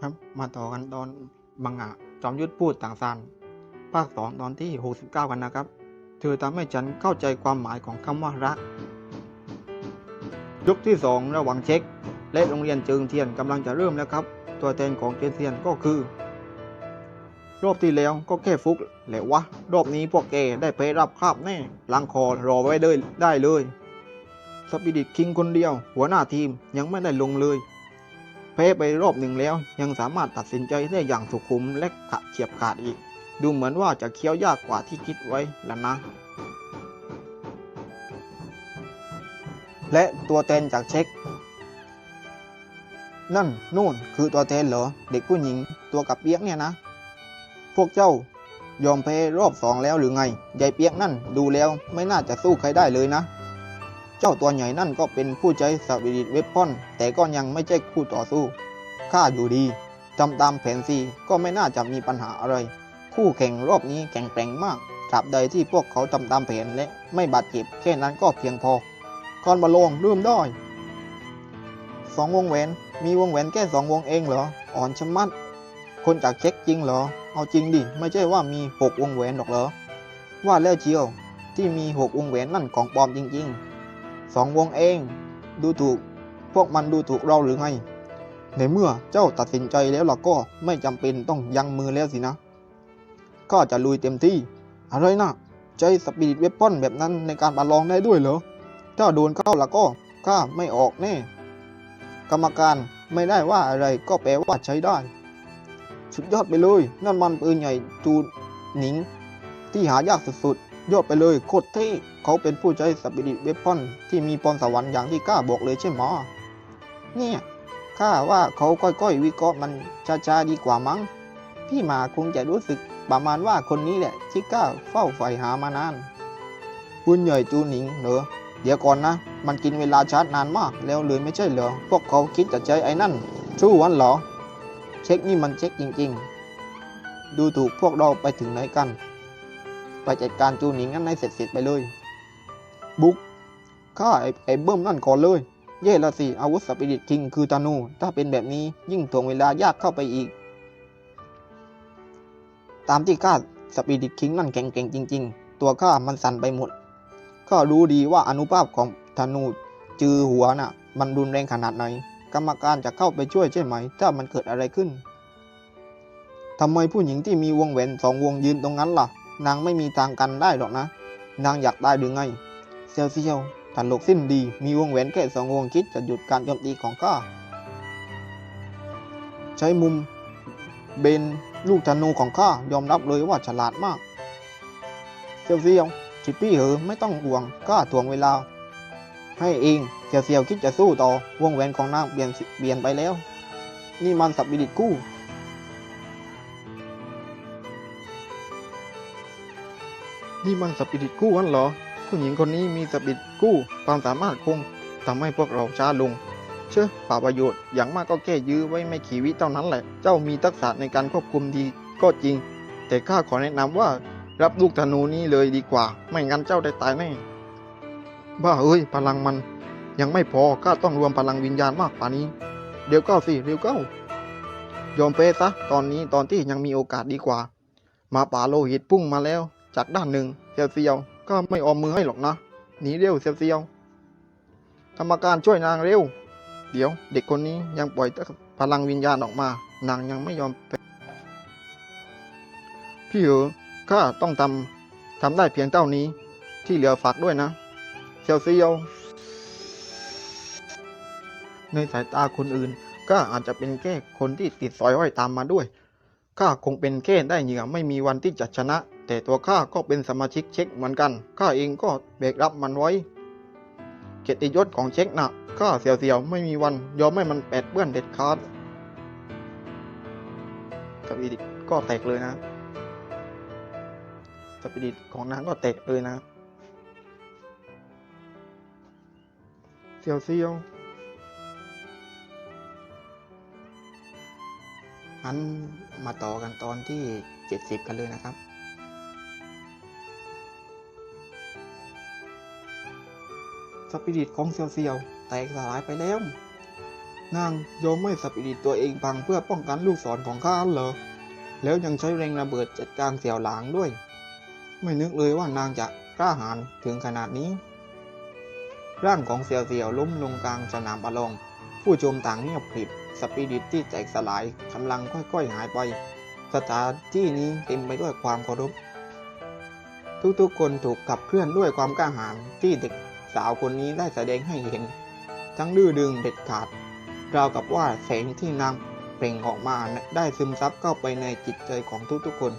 ครับ มาต่อกันตอนบังงะจอมยุทธพูดต่างซันภาคสองตอนที่ 69 กันนะครับ เธอทำให้ฉันเข้าใจความหมายของคำว่ารักยกที่สองระหว่างเช็ค และโรงเรียนเจิงเทียนกำลังจะเริ่มแล้วครับ ตัวแทนของเจนเทียนก็คือ รอบที่แล้วก็แค่ฟุกแหละวะ รอบนี้พวกแกได้ไปรับคาบแน่ลังคอรอไว้เลยได้เลยสปิริตคิงคนเดียว หัวหน้าทีมยังไม่ได้ลงเลย แพ้ไปรอบหนึ่งแล้ว ยังสามารถตัดสินใจได้อย่างสุขุมและขะเฉียบขาดอีก ดูเหมือนว่าจะเคี้ยวยากกว่าที่คิดไว้แล้วนะ และตัวแทนจากเช็ค นั่นนู่นคือตัวแทนเหรอ เด็กผู้หญิงตัวกับเปียกเนี่ยนะ พวกเจ้ายอมแพ้รอบสองแล้วหรือไงยายเปียกนั่นดูแล้วไม่น่าจะสู้ใครได้เลยนะ เจ้าตัวใหญ่นั่นก็เป็นผู้ใช้สปิริตเวพอน แต่ก็ยังไม่ใช่คู่ต่อสู้ข้าอยู่ดีทำตามแผนซีก็ไม่น่าจะมีปัญหาอะไร คู่แข่งรอบนี้แข็งแกร่งมากตราบใดที่พวกเขาทำตามแผนและไม่บาดเจ็บแค่นั้นก็เพียงพอก่อนมาลงเริ่มได้สองวงแหวน มีวงแหวนแค่สองวงเองเหรอ อ่อนชะมัด คนจากเช็คจริงเหรอ เอาจริงดิ ไม่ใช่ว่ามีหกวงแหวนหรอกเหรอ ว่าแล้วเชียว ที่มีหกวงแหวนนั่นของปลอมจริง ๆ สองวงเอง ดูถูก พวกมันดูถูกเราหรือไง ในเมื่อเจ้าตัดสินใจแล้วล่ะก็ไม่จำเป็นต้องยั้งมือแล้วสินะ ก็จะลุยเต็มที่ อะไรนะใจสปิริตเวปอนแบบนั้นในการประลองได้ด้วยเหรอ ถ้าโดนเข้าล้วก็ข้าไม่ออกแน่ กรรมการไม่ได้ว่าอะไรก็แปลว่าใช้ได้ สุดยอดไปเลย นั่นมันปืนใหญ่จูหนิง ที่หายากสุด ยอดไปเลยโคตรเท่เขาเป็นผู้ใช้สปิริตเวปอนที่มีพรสวรรค์อย่างที่กล้าบอกเลยใช่ไหมะเนี่ยข้าว่าเขาค่อยๆ วิเคราะห์มันช้าๆดีกว่ามั้ง พี่หมาคงจะรู้สึกประมาณว่าคนนี้แหละที่กล้าเฝ้าใฝ่หามานานปืนใหญ่จูหนิงเหรอเดี๋ยวก่อนนะ มันกินเวลาชาร์จนานมากแล้วเลยไม่ใช่เหรอ พวกเขาคิดจะใช้ไอ้นั่นสู้วันเหรอ เช็คนี่มันเช็คจริง ๆ ดูถูกพวกเราไปถึงไหนกัน ไปจัดการจูหนิงนั้นให้เสร็จๆไปเลย บุ๊กข้าไอ้ไอ้เบิ้มนั่นก่อนเลย เย่ละสิอาวุธสปิริตคิงคือตานู ถ้าเป็นแบบนี้ยิ่งถ่วงเวลายากเข้าไปอีก ตามที่ข้าสปิริตคิงนั่นแข็งๆจริง ๆ ตัวข้ามันสั่นไปหมดข้ารู้ดีว่าอนุภาพของธนูจือหัวน่ะ มันรุนแรงขนาดไหน กรรมการจะเข้าไปช่วยใช่ไหม ถ้ามันเกิดอะไรขึ้นทำไมผู้หญิงที่มีวงแหวนสองวงยืนตรงนั้นล่ะ นางไม่มีทางกันได้หรอกนะ นางอยากได้หรือไง เซียวเซียวถันโลกสิ้นดี มีวงแหวนแค่สองวงคิดจะหยุดการโจมตีของข้า ใช้มุม เบนลูกธนูของข้ายอมรับเลยว่าฉลาดมาก เซียวเซียวชิปปี้เหอไม่ต้องห่วงข้าถ่วงเวลา ให้เองเซียวเซียวคิดจะสู้ต่อวงแหวนของนางเปลี่ยนเปลี่ยนไปแล้ว นี่มันสับบิดิตคู่ นี่มันสปิริตกู้วันเหรอ ผู้หญิงคนนี้มีสปิริตกู้ความสามารถคงทำให้พวกเราช้าลง เชื่อป่าประโยชน์อย่างมากก็แค่ยื้อไว้ไม่ขีวิเท่านั้นแหละ เจ้ามีทักษะในการควบคุมดีก็จริง แต่ข้าขอแนะนำว่ารับลูกธนูนี้เลยดีกว่า ไม่งั้นเจ้าได้ตายแน่ บ้าเอ้ยพลังมันยังไม่พอข้าต้องรวมพลังวิญญาณมากกว่านี้ เดี๋ยวก้าสิเดี๋ยวก้ายอมเปซะตอนนี้ตอนที่ยังมีโอกาสดีกว่า มาป่าโลหิตพุ่งมาแล้ว จากด้านหนึ่งเซียวเซียวก็ไม่ออมมือให้หรอกนะ หนีเร็วเซียวเซียวกรรมการช่วยนางเร็ว เดี๋ยวเด็กคนนี้ยังปล่อยพลังวิญญาณออกมา นางยังไม่ยอมไปพี่เหอข้าต้องทำทำได้เพียงเท่านี้ ที่เหลือฝากด้วยนะเซียวเซียวในสายตาคนอื่นก็อาจจะเป็นแค่คนที่ติดสอยห้อยตามมาด้วยข้าคงเป็นแค่ได้เหยื่อไม่มีวันที่จะชนะ แต่ตัวข้าก็เป็นสมาชิกเช็คเหมือนกัน ข้าเองก็แบกรับมันไว้ เกียรติยศของเช็คนะข้าเสียวๆไม่มีวันยอมให้มันแปดเปื้อนเด็ดขาดสปิริตก็แตกเลยนะสปิริตของนางก็แตกเลยนะเสียวเสียวๆงั้นมาต่อกันตอนที่ 70 กันเลยนะครับ สปิริตของเซียวเซียวแตกสลายไปแล้ว นางยอมไม่สปิริตตัวเองพังเพื่อป้องกันลูกศรของข้าเหรอ แล้วยังใช้แรงระเบิดจัดการเสี่ยวหลางด้วย ไม่นึกเลยว่านางจะกล้าหาญถึงขนาดนี้ ร่างของเสี่ยวเสี่ยวล้มลงกลางสนามประลอง ผู้ชมต่างเงียบกริบสปิริตที่แตกสลายกำลังค่อยๆหายไป สถานที่นี้เต็มไปด้วยความเคารพทุกๆคนถูกขับเคลื่อนด้วยความกล้าหาญที่เด็ก สาวคนนี้ได้แสดงให้เห็น ทั้งดื้อดึงเด็ดขาด ราวกับว่าแสงที่นางเปล่งออกมาได้ซึมซับเข้าไปในจิตใจของทุกๆคน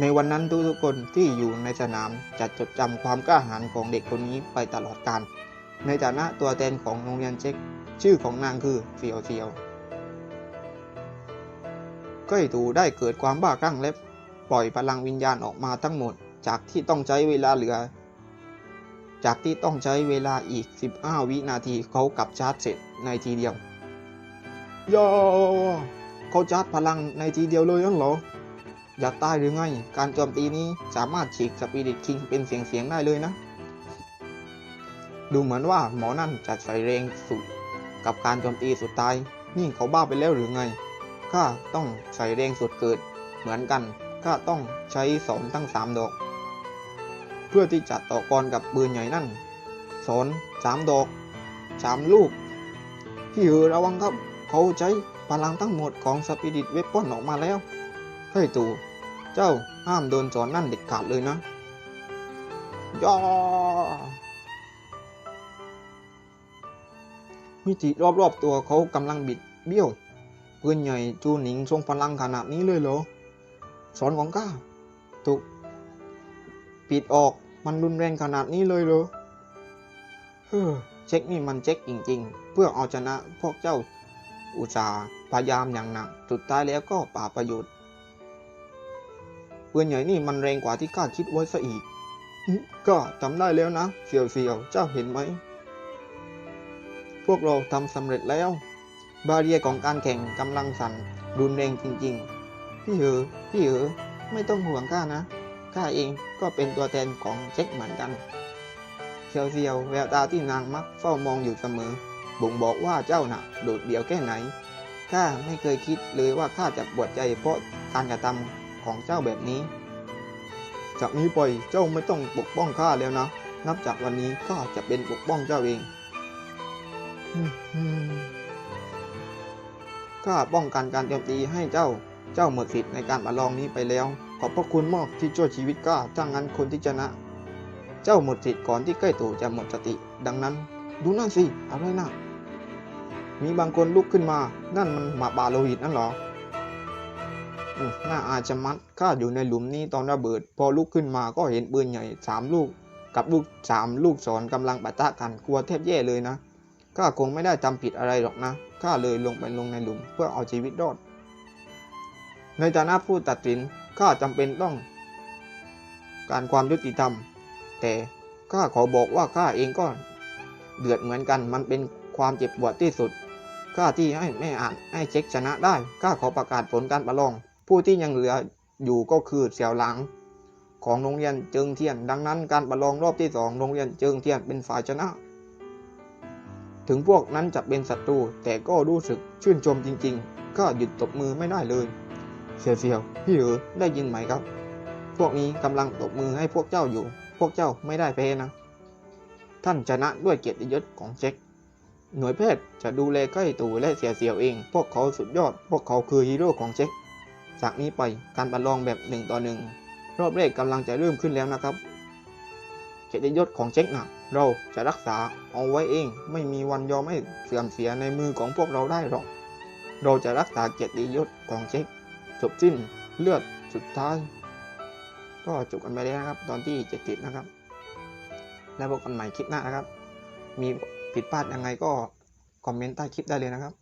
ในวันนั้นทุกๆคนที่อยู่ในสนามจะจดจำความกล้าหาญของเด็กคนนี้ไปตลอดกาลในฐานะตัวแทนของโรงเรียนเช็คชื่อของนางคือเซียวเซียวก้อยตูได้เกิดความบ้าคลั่งและปล่อยพลังวิญญาณออกมาทั้งหมด จากที่ต้องใช้เวลาเหลือ จากที่ต้องใช้เวลาอีก 15 วินาทีเขากลับชาร์จเสร็จในทีเดียวย่อเขาชาร์จพลังในทีเดียวเลยนั่นเหรอ อยากตายหรือไง การโจมตีนี้สามารถฉีกสปิริตคิงเป็นเสียงๆได้เลยนะ ดูเหมือนว่าหมอนั่นจะใส่แรงสุด กับการโจมตีสุดท้าย นี่เขาบ้าไปแล้วหรือไง ข้าต้องใส่แรงสุดเกิด เหมือนกัน ข้าต้องใช้สอนทั้งสามดอก เพื่อที่จะต่อกรกับปืนใหญ่นั่นสอนสามดอกสามลูกพี่เออระวังครับ เขาใช้พลังทั้งหมดของสปิริตเวปอนออกมาแล้วเฮ้ยตู่เจ้าห้ามโดนสอนนั่นเด็ดขาดเลยนะย่อมิติรอบๆตัวเขากำลังบิดเบี้ยวปืนใหญ่จูหนิงทรงพลังขนาดนี้เลยเหรอสอนของข้าถูก ปิดออก มันรุนแรงขนาดนี้เลยเหรอ เฮ้อ เช็คนี่มันเช็คจริง ๆ เพื่อเอาชนะพวกเจ้าอุตสาห์พยายามอย่างหนัก สุดท้ายแล้วก็ป่าประโยชน์ปืนใหญ่นี่มันแรงกว่าที่ข้าคิดไว้ซะอีก ก็ทำได้แล้วนะ เสี่ยวเสี่ยวๆเจ้าเห็นไหม พวกเราทำสำเร็จแล้ว บาเรียของการแข่งกำลังสั่นรุนแรงจริง ๆ พี่เหอพี่เหอไม่ต้องห่วงข้านะ ข้าเองก็เป็นตัวแทนของเช็คเหมือนกันเซียวเซียวแววตาที่นางมักเฝ้ามองอยู่เสมอ บ่งบอกว่าเจ้าน่ะโดดเดี่ยวแค่ไหนข้าไม่เคยคิดเลยว่าข้าจะปวดใจเพราะการกระทำของเจ้าแบบนี้จากนี้ไปเจ้าไม่ต้องปกป้องข้าแล้วนะ นับจากวันนี้ข้าจะเป็นปกป้องเจ้าเองข้าป้องกันการโจมตีให้เจ้า เจ้าหมดสิทธิ์ในการประลองนี้ไปแล้ว ขอบพระคุณมากที่ช่วยชีวิตข้าถ้างั้นคนที่ชนะ เจ้าหมดสิทธิ์ก่อนที่ใกล้ตู่จะหมดสติ ดังนั้น ดูนั่นสิอะไรนะมีบางคนลุกขึ้นมา นั่นมันหมาบาโลหิตนั่นหรออืมน่าอาจจะมัดข้าอยู่ในหลุมนี้ตอนระเบิด พอลุกขึ้นมาก็เห็นปืนใหญ่สามลูก กับลูกสามลูกศรกำลังปะทะกันกลัวแทบแย่เลยนะข้าคงไม่ได้จำผิดอะไรหรอกนะข้าเลยลงไปลงในหลุมเพื่อเอาชีวิตรอด ในฐานะผู้ตัดสิน ข้าจำเป็นต้อง การความยุติธรรม แต่ข้าขอบอกว่าข้าเองก็ เดือดเหมือนกันมันเป็นความเจ็บปวดที่สุดข้าที่ให้แม่อ่านให้เช็คชนะได้ข้าขอประกาศผลการประลอง ผู้ที่ยังเหลืออยู่ก็คือเสี่ยวหลัง ของโรงเรียนเจิงเทียน ดังนั้นการประลองรอบที่สองโรงเรียนเจิงเทียนเป็นฝ่ายชนะ ถึงพวกนั้นจะเป็นศัตรูแต่ก็รู้สึกชื่นชมจริงๆก็หยุดตบมือไม่ได้เลย เสียวเสียวๆพี่เอ๋อได้ยินไหมครับ พวกนี้กำลังตบมือให้พวกเจ้าอยู่ พวกเจ้าไม่ได้แพ้นะ ท่านชนะด้วยเกียรติยศของเช็ค หน่วยแพทย์จะดูแลใกล้ตู่และเสียเสียวเอง พวกเขาสุดยอด พวกเขาคือฮีโร่ของเช็ค จากนี้ไปการประลองแบบหนึ่งต่อหนึ่งรอบแรกกำลังจะเริ่มขึ้นแล้วนะครับ เกียรติยศของเช็คนะเราจะรักษาเอาไว้เอง ไม่มีวันยอมให้เสื่อมเสียในมือของพวกเราได้หรอก เราจะรักษาเกียรติยศของเช็ค จบสิ้นเลือดสุดท้าย ก็จบกันไปแล้วนะครับ ตอนที่เจ็ดติดนะครับ แล้วพบกันใหม่คลิปหน้านะครับ มีผิดพลาดยังไงก็คอมเมนต์ใต้คลิปได้เลยนะครับ